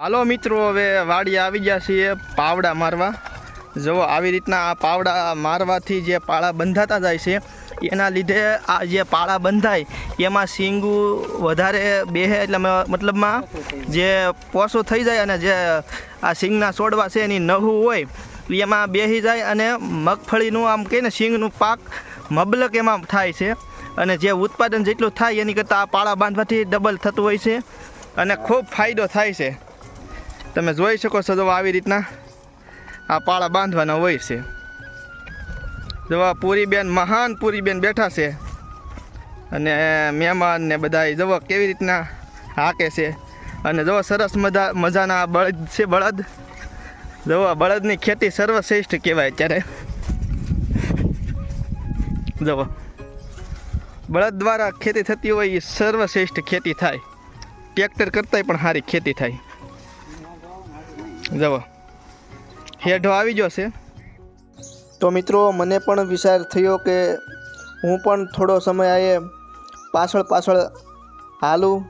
હાલો મિત્રો, હવે વાડી આવી ગયા છીએ પાવડા મારવા. જો આવી રીતના આ પાવડા મારવાથી જે પાળા બંધાતા જાય છે, એના લીધે આ જે પાળા બંધાય, એમાં શીંગું વધારે બેહે એટલે મતલબમાં જે પોસો થઈ જાય અને જે આ શીંગના છોડવા છે એની નહું હોય, એમાં બેસી જાય અને મગફળીનું આમ કહીને શીંગનું પાક મબલક એમાં થાય છે. અને જે ઉત્પાદન જેટલું થાય એની કરતાં આ પાળા બાંધવાથી ડબલ થતું હોય છે અને ખૂબ ફાયદો થાય છે. તમે જોઈ શકો છો જો આવી રીતના આ પાળા બાંધવાના હોય છે. જોવા પૂરીબેન, મહાન પૂરીબેન બેઠા છે. અને મહેમાન ને બધા જવો કેવી રીતના હાકે છે. અને જવા સરસ મજા, મજાના બળદ છે બળદ. જવા બળદની ખેતી સર્વશ્રેષ્ઠ કહેવાય અત્યારે. જવા બળદ દ્વારા ખેતી થતી હોય એ સર્વશ્રેષ્ઠ ખેતી થાય. ટ્રેક્ટર કરતાંય પણ સારી ખેતી થાય. જવો હેઠો આવી છે. તો મિત્રો, મને પણ વિચાર થયો કે હું પણ થોડો સમય આવે પાછળ પાછળ હાલું.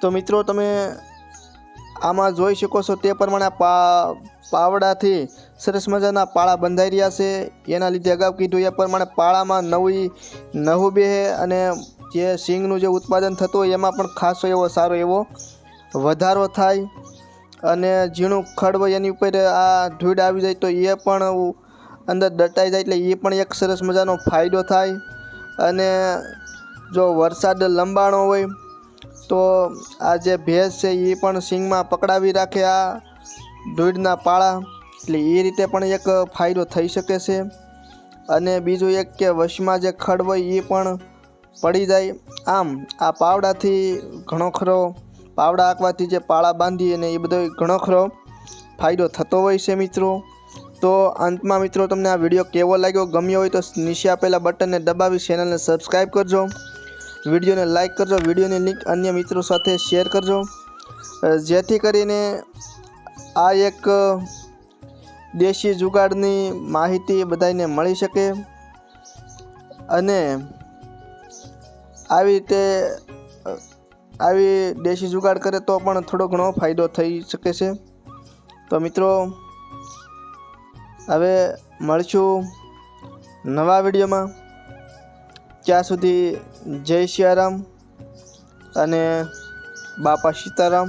તો મિત્રો, તમે આમાં જોઈ શકો છો તે પ્રમાણે પા, પાવડાથી સરસ મજાના પાળા બંધાઈ રહ્યા છે. એના લીધે અગાઉ કીધું એ પ્રમાણે પાળામાં નવી નવું બે અને જે સિંગનું જે ઉત્પાદન થતું હોય એમાં પણ ખાસો એવો સારો એવો વધારો થાય. અને ઝીણું ખડ એની ઉપર આ ધૂળ આવી જાય તો એ પણ અંદર દટાઈ જાય એટલે એ પણ એક સરસ મજાનો ફાયદો થાય. અને જો વરસાદ લંબાણો હોય, તો આ જે ભેંસ છે એ પણ સિંગમાં પકડાવી રાખે આ ધૂળના પાળા. એટલે એ રીતે પણ એક ફાયદો થઈ શકે છે. અને બીજું એક કે વશમાં જે ખડ હોય એ પણ પડી જાય. આમ, આ પાવડાથી ઘણો ખરો પાવડા આંકવાથી જે પાળા બાંધીએ ને એ બધો ઘણો ખરો ફાયદો થતો હોય છે મિત્રો. તો અંતમાં મિત્રો તમને આ વીડિયો કેવો લાગ્યો, ગમ્યો હોય તો નીચે આપેલા બટનને દબાવી ચેનલને સબસ્ક્રાઈબ કરજો. વિડીયોને લાઇક કરજો, વિડીયોની લિંક અન્ય મિત્રો સાથે શેર કરજો. જેથી કરીને આ એક દેશી જુગાડની માહિતી બધાને મળી શકે. અને આવી રીતે આવી દેશી જુગાડ કરે તો પણ થોડો ઘણો ફાયદો થઈ શકે છે. તો મિત્રો, હવે મળશું નવા વિડીયોમાં. ત્યાં સુધી જય સિયારામ અને બાપા સીતારામ.